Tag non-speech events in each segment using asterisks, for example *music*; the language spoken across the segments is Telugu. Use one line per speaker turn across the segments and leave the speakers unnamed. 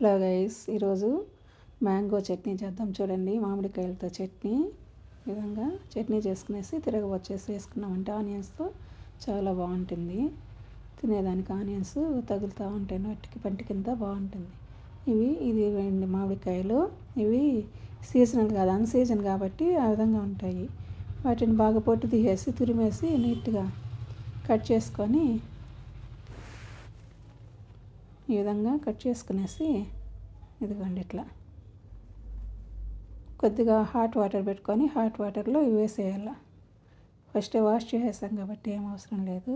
హలో గైస్ ఈరోజు మ్యాంగో చట్నీ చేద్దాం చూడండి. మామిడికాయలతో చట్నీ. విధంగా చట్నీ చేసుకునేసి తిరగవచ్చేసి వేసుకున్నామంటే ఆనియన్స్తో చాలా బాగుంటుంది. తినేదానికి ఆనియన్స్ తగులుతూ ఉంటాయి. వాటికి పంటి కింద బాగుంటుంది. ఇవి ఇది రెండు మామిడికాయలు. ఇవి సీజనల్ కాదు అన్ సీజన్ కాబట్టి ఆ విధంగా ఉంటాయి. వాటిని బాగా పొట్టు తీసేసి తురిమేసి నీట్గా కట్ చేసుకొని ఈ విధంగా కట్ చేసుకునేసి ఇదిగోండి ఇట్లా. కొద్దిగా హాట్ వాటర్ పెట్టుకొని హాట్ వాటర్లో ఇవి వేసేయాలి. ఫస్ట్ వాష్ చేసేసాం కాబట్టి ఏం అవసరం లేదు.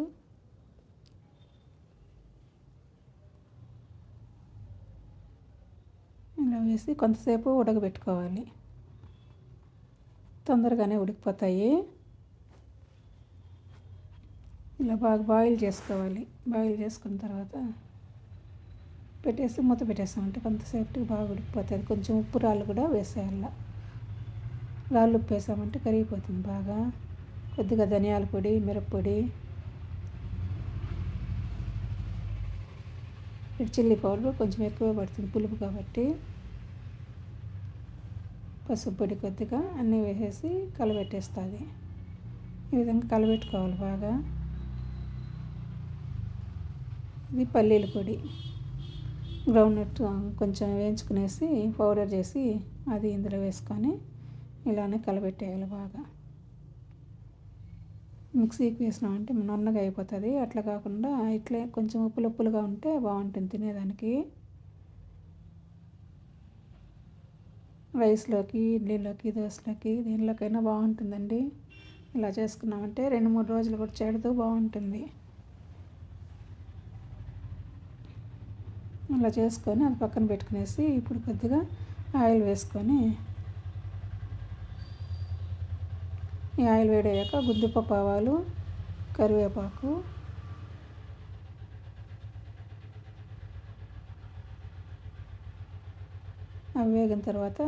ఇలా వేసి కొంతసేపు ఉడకబెట్టుకోవాలి. తొందరగానే ఉడికిపోతాయి. ఇలా బాగా బాయిల్ చేసుకోవాలి. బాయిల్ చేసుకున్న తర్వాత పెట్టేసి మూత పెట్టేస్తామంటే కొంతసేపు బాగా ఉడికిపోతుంది. కొంచెం ఉప్పు రాళ్ళు కూడా వేసేయాల. రాళ్ళు ఉప్పు వేసామంటే కరిగిపోతుంది బాగా. కొద్దిగా ధనియాల పొడి మిరప్పొడి చిల్లీ పౌడర్ కొంచెం ఎక్కువ పడుతుంది పులుపు కాబట్టి. పసుపు పొడి కొద్దిగా అన్నీ వేసేసి కలబెట్టేస్తుంది ఈ విధంగా కలబెట్టుకోవాలి బాగా. ఇది పల్లీల పొడి. గ్రౌండ్ నట్ కొంచెం వేయించుకునేసి పౌడర్ చేసి అది ఇందులో వేసుకొని ఇలానే కలబెట్టేయాలి బాగా. మిక్సీకి వేసినామంటే నున్నగా అయిపోతుంది. అట్లా కాకుండా ఇట్లే కొంచెం ఉప్పులు ఉప్పులుగా ఉంటే బాగుంటుంది తినేదానికి. రైస్లోకి ఇడ్లీలోకి దోశలోకి దీనిలోకైనా బాగుంటుందండి. ఇలా చేసుకున్నామంటే రెండు మూడు రోజులు కూడా చెడుతూ బాగుంటుంది. అలా చేసుకొని అది పక్కన పెట్టుకునేసి ఇప్పుడు కొద్దిగా ఆయిల్ వేసుకొని ఈ ఆయిల్ వేడయ్యాక గుద్దిపప్పు ఆవాలు కరివేపాకు అవి వేగిన తర్వాత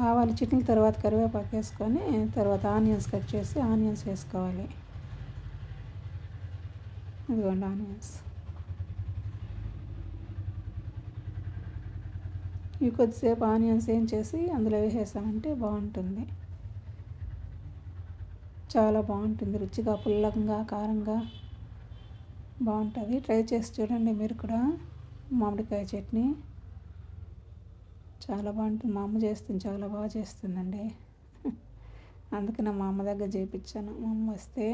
ఆవాలు చిట్ల తర్వాత కరివేపాకు వేసుకొని తర్వాత ఆనియన్స్ కట్ చేసి ఆనియన్స్ వేసుకోవాలి. ఇదిగోండి ఆనియన్స్. ఇవి కొద్దిసేపు ఆనియన్స్ ఏం చేసి అందులో వేసేసామంటే బాగుంటుంది. చాలా బాగుంటుంది. రుచిగా పుల్లంగా కారంగా బాగుంటుంది. ట్రై చేసి చూడండి మీరు కూడా. మామిడికాయ చట్నీ చాలా బాగుంటుంది. మా అమ్మ చేస్తుంది చాలా బాగా చేస్తుందండి. *laughs* అందుకనే మా అమ్మ దగ్గర చేయించాను మా అమ్మ వస్తే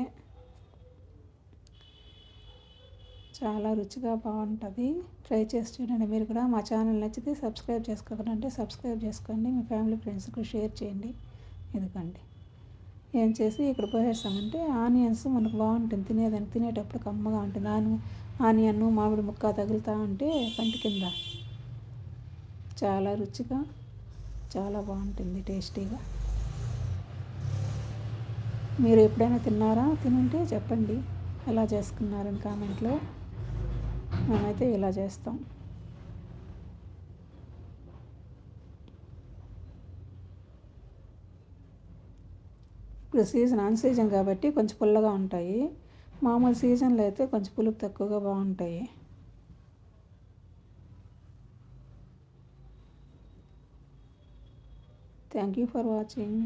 చాలా రుచిగా బాగుంటుంది. ట్రై చేసి చూడండి మీరు కూడా. మా ఛానల్ నచ్చితే సబ్స్క్రైబ్ చేసుకోకుండా. సబ్స్క్రైబ్ చేసుకోండి. మీ ఫ్యామిలీ ఫ్రెండ్స్కి షేర్ చేయండి. ఎందుకండి ఏం చేసి ఇక్కడ పోసేస్తామంటే ఆనియన్స్ మనకు బాగుంటుంది. తినేదాన్ని తినేటప్పుడు కమ్మగా ఉంటుంది. ఆని ఆనియన్ మామిడి ముక్క తగులుతూ ఉంటే పంటి కింద చాలా రుచిగా చాలా బాగుంటుంది టేస్టీగా. మీరు ఎప్పుడైనా తిన్నారా? తినుంటే చెప్పండి. ఎలా చేసుకున్నారని కామెంట్లో. మేమైతే ఇలా చేస్తాం. ఇప్పుడు సీజన్ ఆన్ సీజన్ కాబట్టి కొంచెం పుల్లగా ఉంటాయి. మామూలు సీజన్లో అయితే కొంచెం పులుపు తక్కువగా బాగుంటాయి. Thank you for watching